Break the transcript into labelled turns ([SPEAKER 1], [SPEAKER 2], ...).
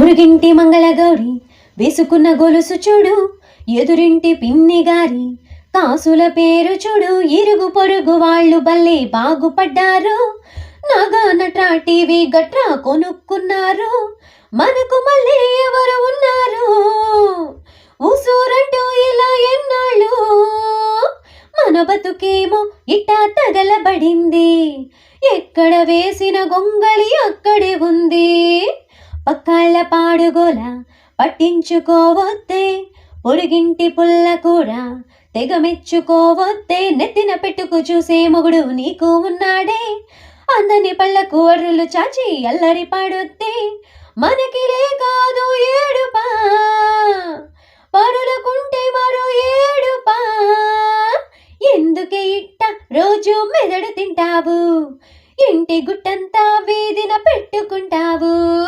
[SPEAKER 1] పొరుగింటి మంగళగౌరి వేసుకున్న గొలుసు చూడు ఎదురింటి పిన్ని గారి కాసుల పేరు చూడు ఇరుగు పొరుగు వాళ్ళు బల్లే బాగుపడ్డారు. నాగా నట్రా టీవీ గట్రా కొనుక్కున్నారు మనకు మళ్ళీ ఎవరు ఉన్నారు? ఊసూరంటూ ఇలా ఎన్నాళ్ళు? మన బతుకేమో ఇట్టా తగలబడింది ఎక్కడ వేసిన గొంగళి అక్కడే ఉంది. పక్కాళ్ళ పాడుగోల పట్టించుకోవద్దే. పొరుగింటి పుల్ల కూడా తెగ మెచ్చుకోవద్దే నెత్తిన పెట్టుకు చూసే మొగుడు నీకు ఉన్నాడే. అందని పళ్ళకు అర్రులు చాచి అల్లరి పాడొద్దే. మనకిలే కాదు ఏడుపా. పరులకుంటే మరో ఏడు ఎందుకే ఇట్ట రోజు మెదడు తింటావు? ఇంటి గుట్టంతా వీధిన పెట్టుకుంటావు?